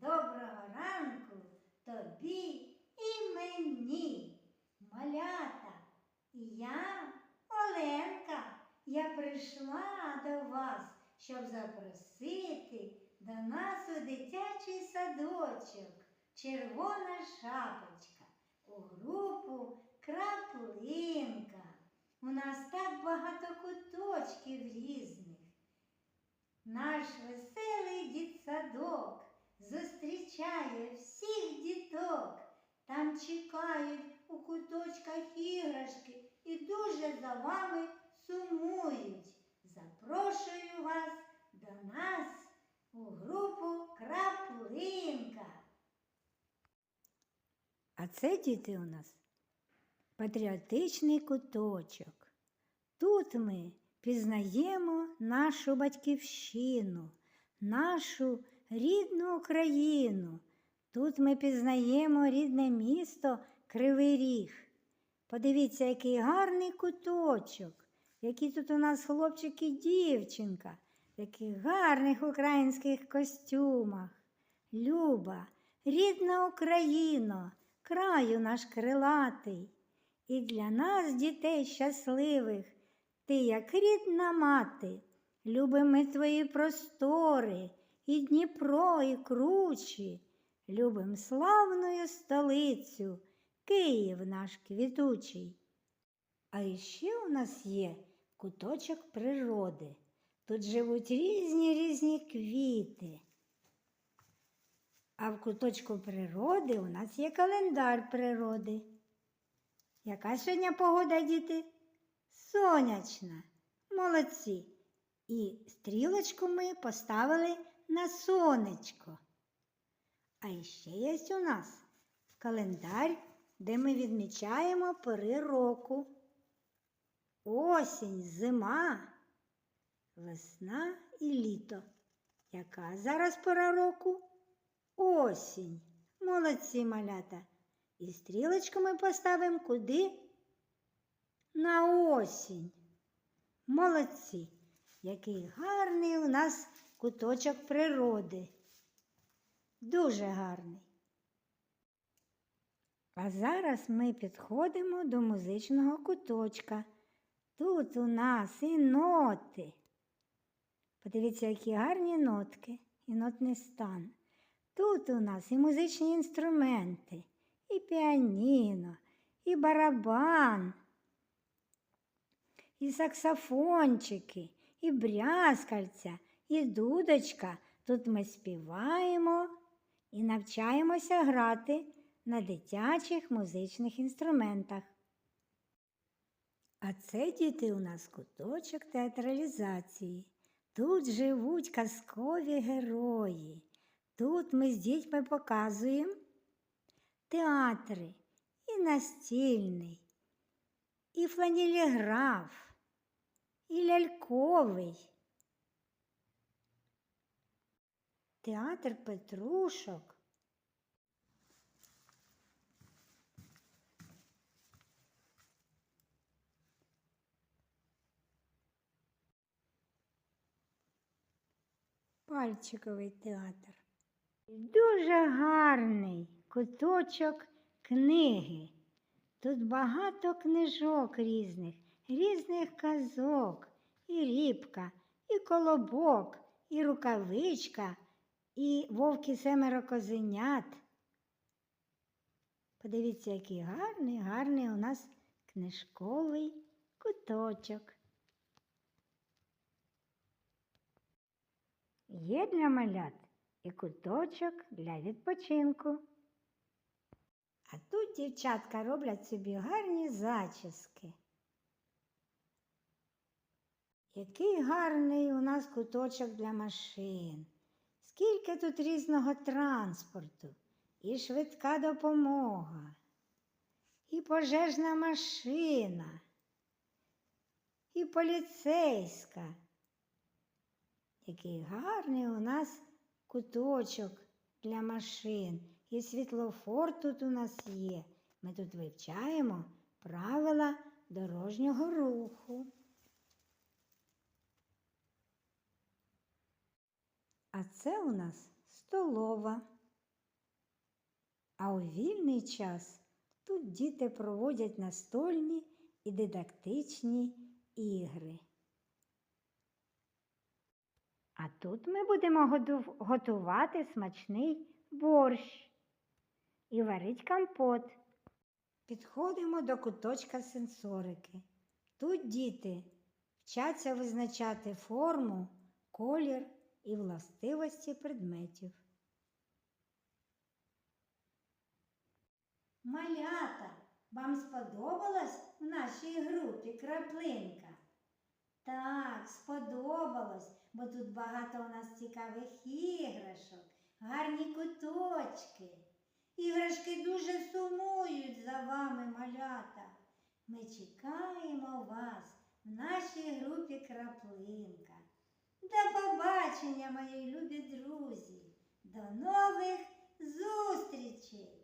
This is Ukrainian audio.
Доброго ранку тобі і мені, малята. Я, Оленка, я прийшла до вас, щоб запросити до нас у дитячий садочок Червона шапочка у групу Краплинка. У нас так багато куточків різних. Наш веселий дітсадок зустрічає всіх діток. Там чекають у куточках іграшки і дуже за вами сумують. Запрошую вас до нас у групу Краплинка. А це діти у нас патріотичний куточок. Тут ми пізнаємо нашу батьківщину, нашу рідну Україну. Тут ми пізнаємо рідне місто Кривий Ріг. Подивіться, який гарний куточок, які тут у нас хлопчик і дівчинка, в яких гарних українських костюмах. Люба, рідна Україно, краю наш крилатий. І для нас, дітей щасливих, ти, як рідна мати, любимо твої простори, і Дніпро, і кручі, любим славною столицю, Київ наш квітучий. А іще у нас є куточок природи. Тут живуть різні різні квіти. А в куточку природи у нас є календар природи. Яка сьогодні погода, діти? Сонячна. Молодці. І стрілочку ми поставили на сонечко. А ще є у нас календар, де ми відмічаємо пори року. Осінь, зима, весна і літо. Яка зараз пора року? Осінь. Молодці малята. І стрілочку ми поставимо куди? На осінь. Молодці. Який гарний у нас куточок природи. Дуже гарний. А зараз ми підходимо до музичного куточка. Тут у нас і ноти. Подивіться, які гарні нотки і нотний стан. Тут у нас і музичні інструменти, і піаніно, і барабан, і саксофончики, і брязкальця, і дудочка. Тут ми співаємо і навчаємося грати на дитячих музичних інструментах. А це діти у нас куточок театралізації. Тут живуть казкові герої. Тут ми з дітьми показуємо театри і настільний, і фланіліграф, і ляльковий. Театр Петрушок. Пальчиковий театр. Дуже гарний куточок книги. Тут багато книжок різних, різних казок, і рібка, і колобок, і рукавичка, і вовки семеро козенят. Подивіться, який гарний, гарний у нас книжковий куточок. Є для малят і куточок для відпочинку. А тут дівчатка роблять собі гарні зачіски. Який гарний у нас куточок для машин. Скільки тут різного транспорту, і швидка допомога, і пожежна машина, і поліцейська. Який гарний у нас куточок для машин. І світлофор тут у нас є. Ми тут вивчаємо правила дорожнього руху. А це у нас столова. А у вільний час тут діти проводять настольні і дидактичні ігри. А тут ми будемо готувати смачний борщ і варить компот. Підходимо до куточка сенсорики. Тут діти вчаться визначати форму, колір і властивості предметів. Малята, вам сподобалось в нашій групі краплинка? Так, сподобалось, бо тут багато у нас цікавих іграшок, гарні куточки. Іграшки дуже сумують за вами, малята. Ми чекаємо вас в нашій групі краплинка. До побачення, мої любі друзі, до нових зустрічей!